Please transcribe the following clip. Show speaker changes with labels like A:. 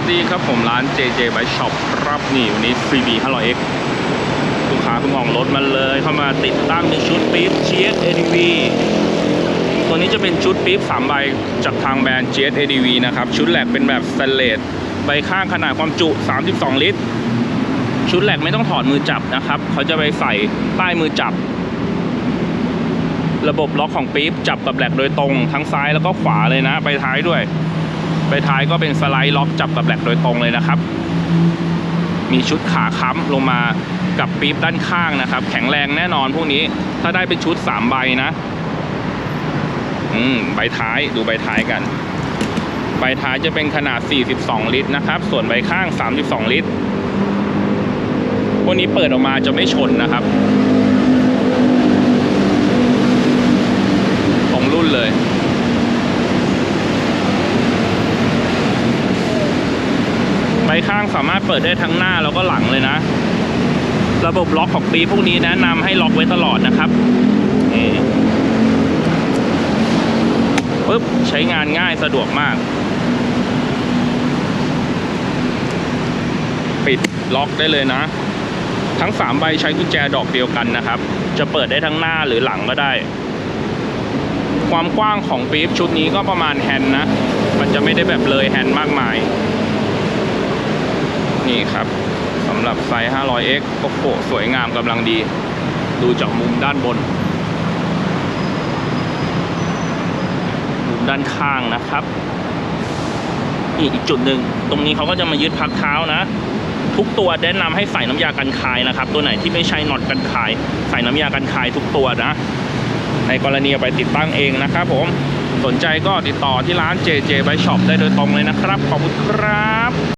A: วัสดีครับผมร้าน JJ Bike Shop ครับนี่วันนี้ CB 500X ลูกค้าเพิ่งออกรถมาเลย เข้ามาติดตั้งเป็นชุดปี๊บ GS ADV ตัวนี้จะเป็นชุดปี๊บ3ใบจากทางแบรนด์ GS ADV นะครับ ชุดแหลกเป็นแบบสเตนเลสใบข้างขนาดความจุ 32 ลิตร ชุดแหลกไม่ต้องถอดมือจับนะครับ เขาจะไปใส่ใต้มือจับ ระบบล็อกของปี๊บจับกับแหลกโดยตรงทั้งซ้ายแล้วก็ขวาเลยนะ ไปท้ายด้วย ไปท้ายก็เป็นสไลด์ล็อกจับกับแหลกโดยตรงเลยนะครับ มีชุดขาค้ำลงมากับปี๊บด้านข้างนะครับ แข็งแรงแน่นอนพวกนี้ถ้าได้เป็นชุด3ใบนะอืมใบท้ายดูใบท้ายกัน ใบท้ายจะเป็นขนาด 42 ลิตรนะครับ ส่วนใบข้าง 32 ลิตรพวกนี้เปิดออกมาจะไม่ชนนะครับ ของรุ่นเลย ใบข้างสามารถเปิดได้ทั้งหน้าแล้วก็หลังเลยนะ ระบบล็อกของปีพวกนี้แนะนำให้ล็อกไว้ตลอดนะครับนี่ปึ๊บใช้งานง่ายสะดวกมาก ปิดล็อกได้เลยนะ ทั้ง 3 ใบใช้กุญแจดอกเดียวกันนะครับ จะเปิดได้ทั้งหน้าหรือหลังก็ได้ ความกว้างของปี๊บชุดนี้ก็ประมาณแฮนนะ มันจะไม่ได้แบบเลยแฮนมากมาย นี่ครับสำหรับไซส์ 500x โอ้โหสวยงามกำลังดี ดูจากมุมด้านบน มุมด้านข้างนะครับนี่อีกจุดหนึ่ง ตรงนี้เขาก็จะมายึดพักเท้านะ ทุกตัวแนะนำให้ใส่น้ำยากันคายนะครับ ตัวไหนที่ไม่ใช่น็อตกันคาย ใส่น้ำยากันคายทุกตัวนะ ในกรณีไปติดตั้งเองนะครับผม สนใจก็ติดต่อที่ร้าน JJ Bike Shop ได้โดยตรงเลยนะครับ ขอบคุณครับ